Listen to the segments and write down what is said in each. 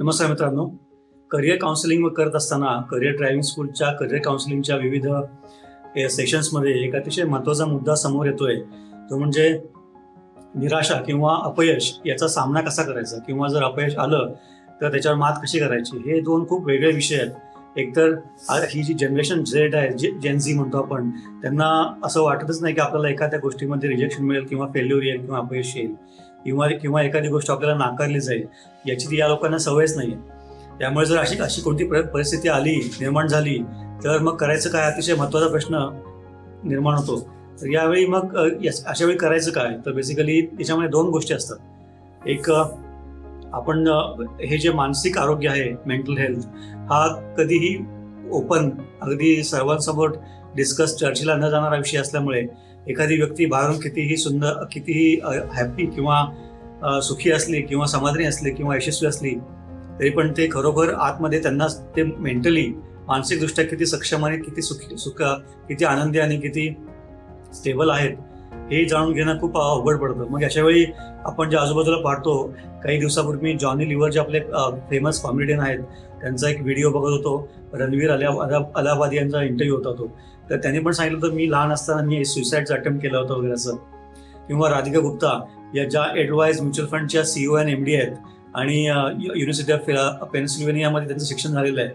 नमस्कार मित्रांनो. Career counselling करत असताना करिअर ड्रायव्हिंग स्कूलच्या करिअर काउन्सिलिंगच्या विविध सेशन्समध्ये एक अतिशय महत्त्वाचा मुद्दा समोर येतोय. तो म्हणजे निराशा किंवा अपयश याचा सामना कसा करायचा? किंवा जर अपयश आलं तर त्याच्यावर मात कशी करायची? हे दोन खूप वेगळे विषय आहेत. एकतर ही जी जनरेशन झेड आहे जे जेनझी म्हणतो आपण त्यांना असं वाटतच नाही की आपल्याला एखाद्या गोष्टीमध्ये रिजेक्शन मिळेल किंवा फेल्युअर येईल किंवा अपयश येईल. किंवा किंवा एखादी गोष्ट आपल्याला नाकारली जाईल याची ती या लोकांना सवयच नाही त्यामुळे जर अशी अशी कोणती परिस्थिती आली निर्माण झाली तर मग करायचं काय? अतिशय महत्त्वाचा प्रश्न निर्माण होतो. तर यावेळी मग अशा वेळी करायचं काय? तर बेसिकली त्याच्यामध्ये दोन गोष्टी असतात. एक आपण हे जे मानसिक आरोग्य आहे मेंटल हेल्थ हा कधीही ओपन अगदी सर्वांसमोर डिस्कस चर्चेला न जाणारा विषय असल्यामुळे एखादी व्यक्ती बाहेरून कितीही सुंदर कितीही हॅप्पी किंवा सुखी असली किंवा समाधानी असली किंवा यशस्वी असली तरी पण ते खरोखर आतमध्ये त्यांना ते मेंटली मानसिकदृष्ट्या किती सक्षम आणि किती सुखी सुख किती आनंदी आणि किती स्टेबल आहेत हे जाणून घेणं खूप अवघड पडतं. मग अशा वेळी आपण जे आजूबाजूला पाहतो काही दिवसापूर्वी जॉनी लिव्हर जे आपले फेमस कॉमेडियन आहेत त्यांचा एक व्हिडिओ बघत होतो. रणवीर अल्या अला- अलाहाबादी यांचा इंटरव्ह्यू होता तो. तर त्यांनी पण सांगितलं होतं मी लहान असताना मी सुसाईडचा अटेम्प्ट केला होता वगैरे असं. किंवा राधिका गुप्ता या ज्या एडवाईज म्युच्युअल फंडच्या सीईओ अँड एम डी आहेत आणि युनिव्हर्सिटी ऑफ पेन्सिल्वेनियामध्ये त्यांचं शिक्षण झालेलं आहे.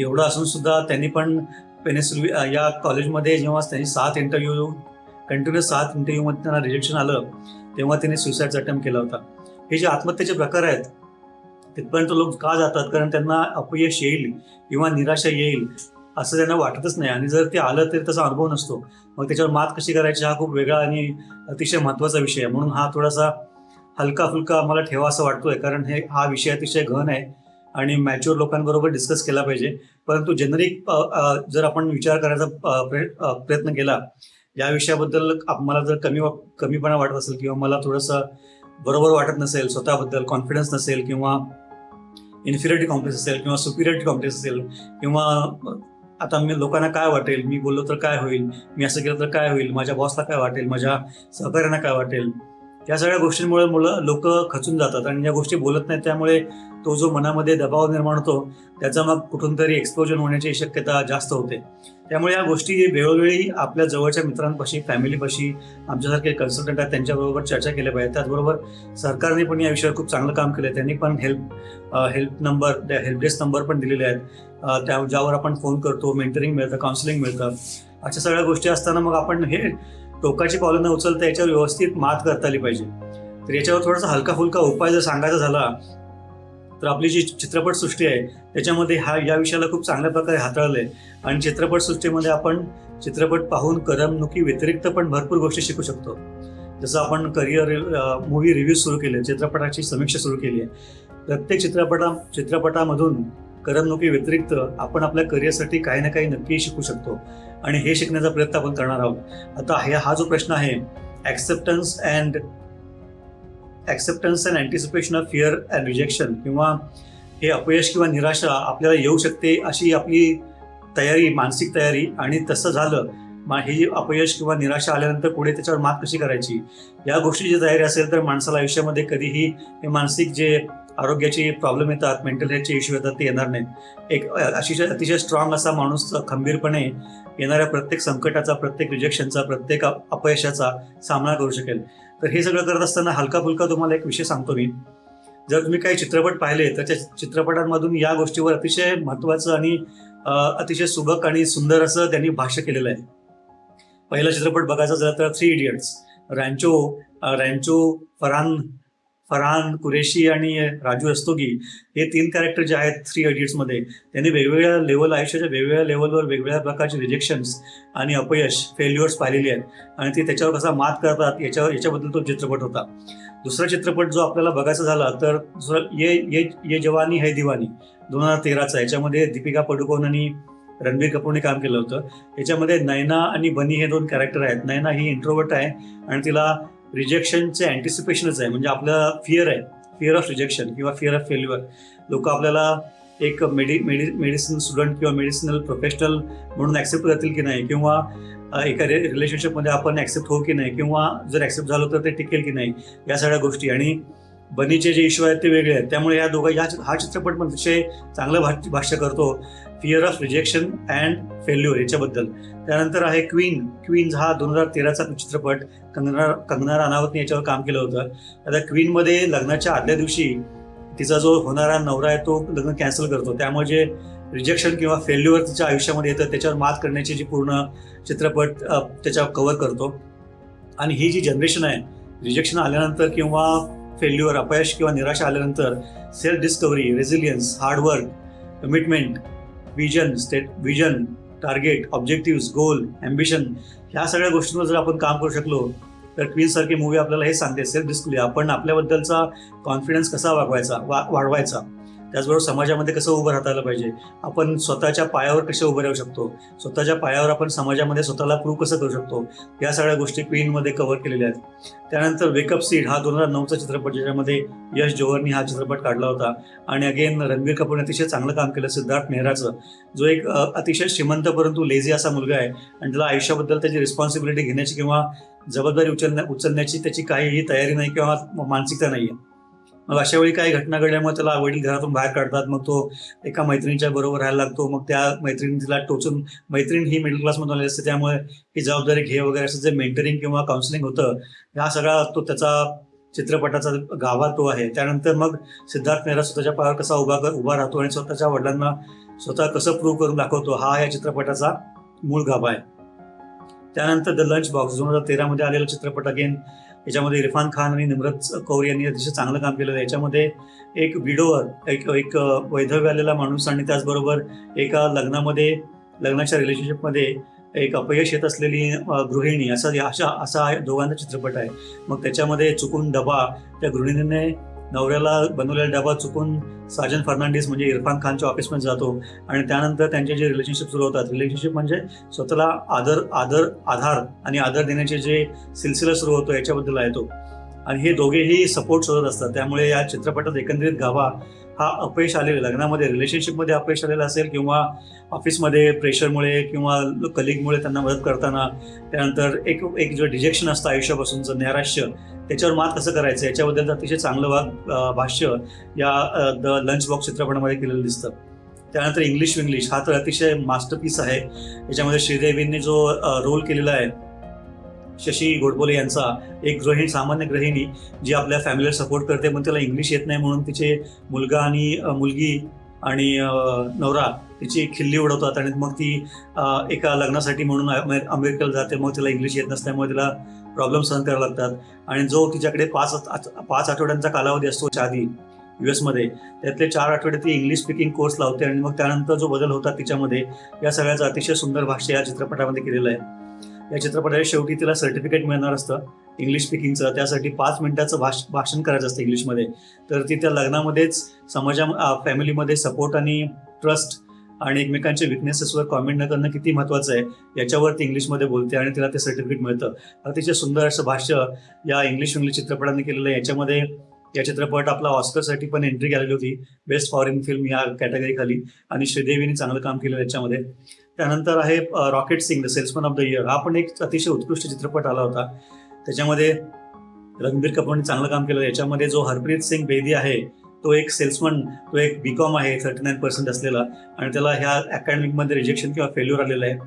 एवढं असून सुद्धा त्यांनी पण पेनिसिल्वे या कॉलेजमध्ये जेव्हा त्यांनी सात इंटरव्ह्यू कंटिन्युअस सात इंटरव्ह्यूमध्ये त्यांना रिजेक्शन आलं तेव्हा त्यांनी सुसाईडचा अटेम्प्ट केला होता. हे जे आत्महत्येचे प्रकार आहेत तिथपर्यंत लोक का जातात? कारण त्यांना अपयश येईल किंवा निराशा येईल असं त्यांना वाटतच नाही. आणि जर ते आलं तरी तसा अनुभव नसतो. मग त्याच्यावर मात कशी करायची हा खूप वेगळा आणि अतिशय महत्त्वाचा विषय आहे. म्हणून हा थोडासा हलका फुलका मला ठेवा असं वाटतोय. कारण हे हा विषय अतिशय घन आहे आणि मॅच्युअर लोकांबरोबर डिस्कस केला पाहिजे. परंतु जनरिक जर आपण विचार करायचा प्रयत्न केला या विषयाबद्दल आप- मला जर कमी वा- कमीपणा वाटत असेल किंवा मला थोडंसं बरोबर वाटत नसेल स्वतःबद्दल कॉन्फिडन्स नसेल किंवा इन्फिरिटी कॉम्प्लेक्स असेल किंवा सुपिरियरिटी कॉम्प्लेक्स असेल किंवा आता मी लोकांना काय वाटेल? मी बोललो तर काय होईल? मी असं केलं तर काय होईल? माझ्या बॉसला काय वाटेल? माझ्या सहकार्यांना काय वाटेल? या सगळ्या गोष्टींमुळे मुलं लोक खचून जातात आणि या गोष्टी बोलत नाहीत त्यामुळे तो जो मनामध्ये दबाव निर्माण होतो त्याचा मग कुठून तरी एक्सपोजन होण्याची शक्यता जास्त होते. त्यामुळे या गोष्टी वेळोवेळी आपल्या जवळच्या मित्रांपाशी फॅमिलीपाशी आमच्यासारखे कन्सल्टंट आहेत त्यांच्याबरोबर चर्चा केल्या पाहिजे त्याचबरोबर सरकारने पण या विषयावर खूप चांगलं काम केलं त्यांनी पण help help number help desk number पण दिलेले आहेत. त्या ज्यावर आपण फोन करतो मेंटरिंग मिळतं काउन्सिलिंग मिळतं. अशा सगळ्या गोष्टी असताना मग आपण हे टोकाची पावलं न उचलता याच्यावर व्यवस्थित मात करता आली पाहिजे. तर याच्यावर थोडासा हलका फुलका उपाय जर सांगायचा झाला तर आपली जी चित्रपटसृष्टी आहे त्याच्यामध्ये हा या विषयाला खूप चांगल्या प्रकारे हाताळलं आहे आणि चित्रपटसृष्टीमध्ये आपण चित्रपट पाहून करमणुकी व्यतिरिक्त पण भरपूर गोष्टी शिकू शकतो. जसं आपण करिअर मूवी रिव्ह्यू सुरू केले चित्रपटाची समीक्षा सुरू केली आहे. प्रत्येक चित्रपटा चित्रपटामधून करमणुकी व्यतिरिक्त आपण आपल्या करिअरसाठी काही ना काही नक्की शिकू शकतो. आणि हे शिकण्याचा प्रयत्न आपण करणार आहोत. आता हे हा जो प्रश्न आहे acceptance and acceptance and anticipation of fear and rejection किंवा हे अपयश किंवा निराशा आपल्याला येऊ शकते अशी आपली तयारी मानसिक तयारी आणि तसं झालं मा हे अपयश किंवा निराशा आल्यानंतर पुढे त्याच्यावर मात कशी करायची? या गोष्टीची तयारी असेल तर माणसाला आयुष्यामध्ये कधीही हे मानसिक जे आरोग्याचे प्रॉब्लेम येतात मेंटल हेल्थचे इश्यू येतात ते येणार नाहीत. एक अतिशय अतिशय स्ट्रॉंग असा माणूस खंबीरपणे येणाऱ्या प्रत्येक संकटाचा प्रत्येक रिजेक्शनचा प्रत्येक अपयशाचा सामना करू शकेल. तर हे सगळं करत असताना हलका फुलका तुम्हाला एक विषय सांगतो मी. जर तुम्ही काही चित्रपट पाहिले तर त्या चित्रपटांमधून या गोष्टीवर अतिशय महत्त्वाचं आणि अतिशय सुबक आणि सुंदर असं त्यांनी भाष्य केलेलं आहे. पहिला चित्रपट बघायचा झाला तर थ्री इडियट्स रॅन्चो रँचो रॅन्चो फरान फरहान कुरेशी आणि राजू रस्तोगी हे तीन कॅरेक्टर जे आहेत थ्री इडियट्समध्ये त्यांनी वेगवेगळ्या लेवल आयुष्याच्या वेगवेगळ्या लेवलवर वेगवेगळ्या प्रकारचे रिजेक्शन्स आणि अपयश फेल्युअर्स पाहिलेली आहेत. आणि ते त्याच्यावर कसा मात करतात याच्यावर याच्याबद्दल तो चित्रपट होता. दुसरा चित्रपट जो आपल्याला बघायचा झाला तर दुसरा ये ये ये जवानी है दिवानी दोन हजार तेराचा. याच्यामध्ये दीपिका पडुकोन आणि रणबीर कपूरने काम केलं होतं. याच्यामध्ये नैना आणि बनी हे दोन कॅरेक्टर आहेत. नैना ही इंट्रोवर्ट आहे आणि तिला रिजेक्शनचे अँटिसिपेशनच आहे. म्हणजे आपलं फिअर आहे. फिअर ऑफ रिजेक्शन किंवा फिअर ऑफ फेल्युअर लोक आपल्याला एक मेडि मेडि मेडिसिन स्टुडंट किंवा मेडिसिनल प्रोफेशनल म्हणून ॲक्सेप्ट करतील की नाही? किंवा एका रे रिलेशनशिपमध्ये आपण ॲक्सेप्ट हो की नाही? किंवा जर ॲक्सेप्ट झालो तर ते टिकेल की नाही? या सगळ्या गोष्टी. आणि बनीचे जे इश्यू आहेत ते वेगळे आहेत. त्यामुळे या दोघा या हा चित्रपट पण अतिशय चांगलं भाष भाष्य करतो. Fear of rejection and failure याच्याबद्दल. त्यानंतर आहे क्वीन क्वीन हा दोन हजार तेराचा चित्रपट. कंगना कंगना राणावतने याच्यावर काम केलं होतं. आता क्वीनमध्ये लग्नाच्या आदल्या दिवशी तिचा जो होणारा नवरा आहे तो लग्न कॅन्सल करतो. त्यामुळे जे रिजेक्शन किंवा फेल्युअर तिच्या आयुष्यामध्ये येतं त्याच्यावर मात करण्याची जी पूर्ण चित्रपट त्याच्यावर कव्हर करतो. आणि ही जी जनरेशन आहे रिजेक्शन आल्यानंतर किंवा फेल्युअर अपयश किंवा निराशा आल्यानंतर self discovery resilience hard work commitment vision state vision target objective goal ambition ह्या सगळ्या गोष्टींवर जर आपण काम करू शकलो तर क्वीन सारखी मूवी आपल्याला हे सांगते सेल्फ डिस्कवरी आपण आपल्याबद्दलचा कॉन्फिडन्स कसा वागवायचा वा वाढवायचा? त्याचबरोबर समाजामध्ये कसं उभं राहता पाहिजे? आपण स्वतःच्या पायावर कसे उभं राहू शकतो? स्वतःच्या पायावर आपण समाजामध्ये स्वतःला प्रूव्ह कसं करू शकतो? या सगळ्या गोष्टी क्वीनमध्ये कव्हर केलेल्या आहेत. त्यानंतर वेकअप सीड हा दोन हजार नऊचा चित्रपट ज्याच्यामध्ये यश जोहरनी हा चित्रपट काढला होता. आणि अगेन रणबीर कपूरने अतिशय चांगलं काम केलं सिद्धार्थ मेहराचं. जो एक अतिशय श्रीमंत परंतु लेझी असा मुलगा आहे आणि त्याला आयुष्याबद्दल त्याची रिस्पॉन्सिबिलिटी घेण्याची किंवा जबाबदारी उचलण्या उचलण्याची त्याची काहीही तयारी नाही किंवा मानसिकता नाही आहे मग अशा वेळी काही घटना घडल्यामुळे त्याला वडील घरातून बाहेर काढतात मग तो एका मैत्रिणीच्या बरोबर राहायला लागतो मग त्या मैत्रिणी तिला टोचून मैत्रीण ही मिडल क्लासमधून आलेली असते त्यामुळे ही जबाबदारी घे वगैरे असं जे मेंटरिंग किंवा काउन्सिलिंग होतं ह्या सगळा तो त्याचा चित्रपटाचा गाभा तो आहे. त्यानंतर मग सिद्धार्थ मेहरा स्वतःच्या पायावर कसा उभा कर उभा राहतो आणि स्वतःच्या वडिलांना स्वतः कसं प्रूव्ह करून दाखवतो हा या चित्रपटाचा मूळ गाभा आहे. त्यानंतर द लंच बॉक्स दोन हजार तेरामध्ये आलेला चित्रपट अगेन याच्यामध्ये इरफान खान आणि निम्रत कौर यांनी अतिशय चांगलं काम केलं. आहे याच्यामध्ये एक विडोवर एक एक वैधव्य आलेला माणूस आणि त्याचबरोबर एका लग्नामध्ये लग्नाच्या रिलेशनशिपमध्ये एक अपयश येत असलेली गृहिणी असा अशा असा दोघांचा चित्रपट आहे. मग त्याच्यामध्ये चुकून डबा त्या गृहिणीने नवऱ्याला बनवलेला डबा चुकून साजन फर्नांडिस म्हणजे इरफान खानच्या ऑफिसमध्ये जातो. आणि त्यानंतर त्यांचे जे रिलेशनशिप सुरू होतात रिलेशनशिप म्हणजे स्वतःला आदर आदर आधार आणि आदर देण्याचे जे सिलसिला सुरू होतो याच्याबद्दल आहे तो. आणि हे दोघेही सपोर्ट शोधत असतात. त्यामुळे या चित्रपटात एकंदरीत गावा हा अपयश आलेला लग्नामध्ये रिलेशनशिपमध्ये अपयश आलेला असेल किंवा ऑफिसमध्ये प्रेशरमुळे किंवा कलिगमुळे त्यांना मदत करताना त्यानंतर एक एक जो डिजेक्शन असतं आयुष्यापासूनचं नैराश्य त्याच्यावर मात कसं करायचं? याच्याबद्दल अतिशय चांगलं वाद भाष्य या द लंच बॉक्स चित्रपटामध्ये केलेलं दिसतं. त्यानंतर इंग्लिश विंग्लिश हा तर अतिशय मास्टरपीस आहे. याच्यामध्ये श्रीदेवींनी जो रोल केलेला आहे शशी गोडबोले यांचा एक गृहिणी सामान्य गृहिणी जी आपल्या फॅमिलीला सपोर्ट करते पण त्याला इंग्लिश येत नाही म्हणून तिचे मुलगा आणि मुलगी आणि नवरा तिची खिल्ली उडवतात आणि मग ती एका लग्नासाठी म्हणून अमेरिकेला जाते. मग तिला इंग्लिश येत नसल्यामुळे तिला प्रॉब्लेम सहन करावे लागतात. आणि जो तिच्याकडे पाच पाच आठवड्यांचा कालावधी असतो आधी यू एसमध्ये त्यातले चार आठवडे ती इंग्लिश स्पीकिंग कोर्स लावते आणि मग त्यानंतर जो बदल होता तिच्यामध्ये या सगळ्याचा अतिशय सुंदर भाष्य या चित्रपटामध्ये केलेलं आहे. या चित्रपटाच्या शेवटी तिला सर्टिफिकेट मिळणार असतं इंग्लिश स्पीकिंगचं त्यासाठी पाच मिनिटाचं भाष भाषण करायचं असतं इंग्लिशमध्ये तर ती त्या लग्नामध्येच समाजा फॅमिलीमध्ये सपोर्ट आणि ट्रस्ट आणि एकमेकांच्या विकनेसेसवर कॉमेंट न करणं किती महत्त्वाचं आहे याच्यावर ती इंग्लिशमध्ये बोलते आणि तिला ते सर्टिफिकेट मिळतं. अतिशय सुंदर असं भाष्य या इंग्लिश इंग्लिश चित्रपटाने केलेलं आहे याच्यामध्ये या चित्रपट आपला ऑस्करसाठी पण एंट्री केलेली होती बेस्ट फॉरेन फिल्म या कॅटेगरीखाली आणि श्रीदेवीने चांगलं काम केलं याच्यामध्ये. त्यानंतर आहे rocket Singh the salesman of the year हा पण एक अतिशय उत्कृष्ट चित्रपट आला होता. त्याच्यामध्ये रणबीर कपूरने चांगलं काम केलं. याच्यामध्ये जो हरप्रीत सिंग बेदी आहे तो एक सेल्समन तो एक बीकॉम आहे थर्टी नाईन पर्सेंट असलेला. आणि त्याला ह्या अकॅडमिकमध्ये रिजेक्शन किंवा फेल्युअर आलेलं आहे.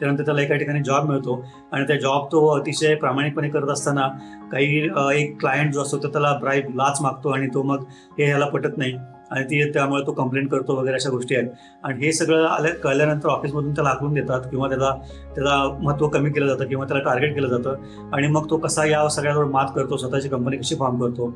त्यानंतर त्याला एका ठिकाणी जॉब मिळतो. आणि त्या जॉब तो अतिशय प्रामाणिकपणे करत असताना काही एक क्लायंट जो असतो तो त्याला ब्राईब लाच मागतो आणि तो मग हे ह्याला पटत नाही. आणि ती त्यामुळे तो कंप्लेंट करतो वगैरे अशा गोष्टी आहेत. आणि हे सगळं आल्या कळल्यानंतर ऑफिसमधून त्याला आखून देतात किंवा त्याला त्याला महत्त्व कमी केलं जातं किंवा त्याला टार्गेट केलं जातं. आणि मग तो कसा या सगळ्यावर मात करतो स्वतःची कंपनी कशी फॉर्म करतो?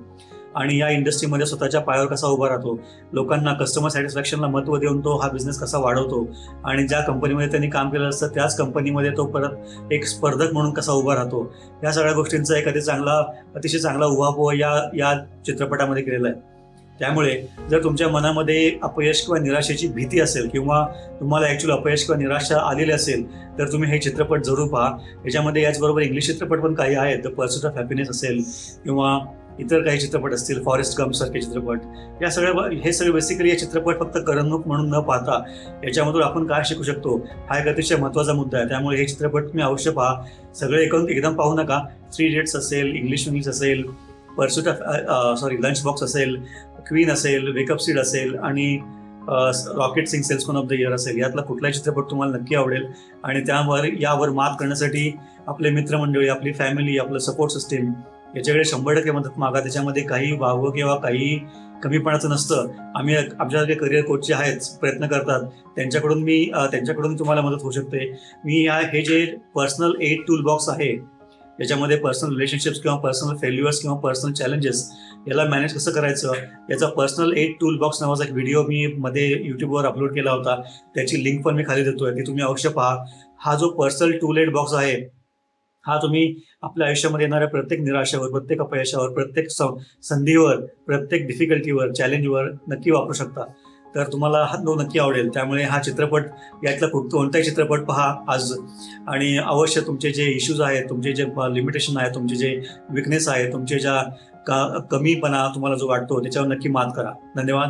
आणि या इंडस्ट्रीमध्ये स्वतःच्या पायावर कसा उभा राहतो? लोकांना कस्टमर सॅटिस्फॅक्शनला महत्त्व देऊन तो हा बिझनेस कसा वाढवतो? आणि ज्या कंपनीमध्ये त्यांनी काम केलं असतं त्याच कंपनीमध्ये तो परत एक स्पर्धक म्हणून कसा उभा राहतो? या सगळ्या गोष्टींचा एक अति चांगला अतिशय चांगला उभापोह या या चित्रपटामध्ये केलेला आहे. त्यामुळे जर तुमच्या मनामध्ये अपयश किंवा निराशेची भीती असेल किंवा तुम्हाला ॲक्च्युअली अपयश किंवा निराशा आलेली असेल तर तुम्ही हे चित्रपट जरूर पहा. याच्यामध्ये याचबरोबर इंग्लिश चित्रपट पण काही आहेत. द पर्सूट ऑफ हॅपीनेस असेल किंवा इतर काही चित्रपट असतील फॉरेस्ट गम सारखे चित्रपट. या सगळ्या हे सगळे बेसिकली हे चित्रपट फक्त करमणूक म्हणून न पाहता याच्यामधून आपण काय शिकू शकतो हा एक अतिशय महत्त्वाचा मुद्दा आहे. त्यामुळे हे चित्रपट तुम्ही अवश्य पहा. सगळे एकूण एकदम पाहू नका. थ्री इडियट्स असेल इंग्लिश इंग्लिश असेल pursuit of sorry lunch box असेल क्वीन असेल वेकअप सीड असेल आणि rocket Singh salesman of the year असेल. यातला कुठलाही चित्रपट तुम्हाला नक्की आवडेल. आणि त्यावर यावर मात करण्यासाठी आपले मित्रमंडळी आपली फॅमिली आपलं सपोर्ट सिस्टीम याच्याकडे शंभर टक्के मदत मागा. त्याच्यामध्ये काही वावं किंवा काही कमीपणाचं नसतं. आम्ही आमच्यासारखे करिअर कोच जे आहेत प्रयत्न करतात. त्यांच्याकडून मी त्यांच्याकडून तुम्हाला मदत होऊ शकते. मी या हे जे पर्सनल एड टूल बॉक्स आहे याच्यामध्ये पर्सनल रिलेशनशिप्स किंवा पर्सनल फेल्युअर्स किंवा पर्सनल चॅलेंजेस याला मॅनेज कसं करायचं? याचा पर्सनल एट टूल बॉक्स नावाचा एक व्हिडिओ मी मध्ये युट्यूबवर अपलोड केला होता. त्याची लिंक पण मी खाली देतोय. ती तुम्ही अवश्य पहा. हा जो पर्सनल टूल एट बॉक्स आहे हा तुम्ही आपल्या आयुष्यामध्ये येणाऱ्या प्रत्येक निराशावर प्रत्येक अपयशावर प्रत्येक संधीवर प्रत्येक डिफिकल्टीवर चॅलेंजवर नक्की वापरू शकता. तर तुम्हाला हा तो नक्की आवडेल. त्यामुळे हा चित्रपट यातला कुठ- कोणताही चित्रपट पहा आज. आणि अवश्य तुमचे जे इश्यूज आहेत तुमचे जे लिमिटेशन आहे तुमचे जे विकनेस आहे तुमचे ज्या का कमीपणा तुम्हाला जो वाटतो त्याच्यावर नक्की मात करा. धन्यवाद.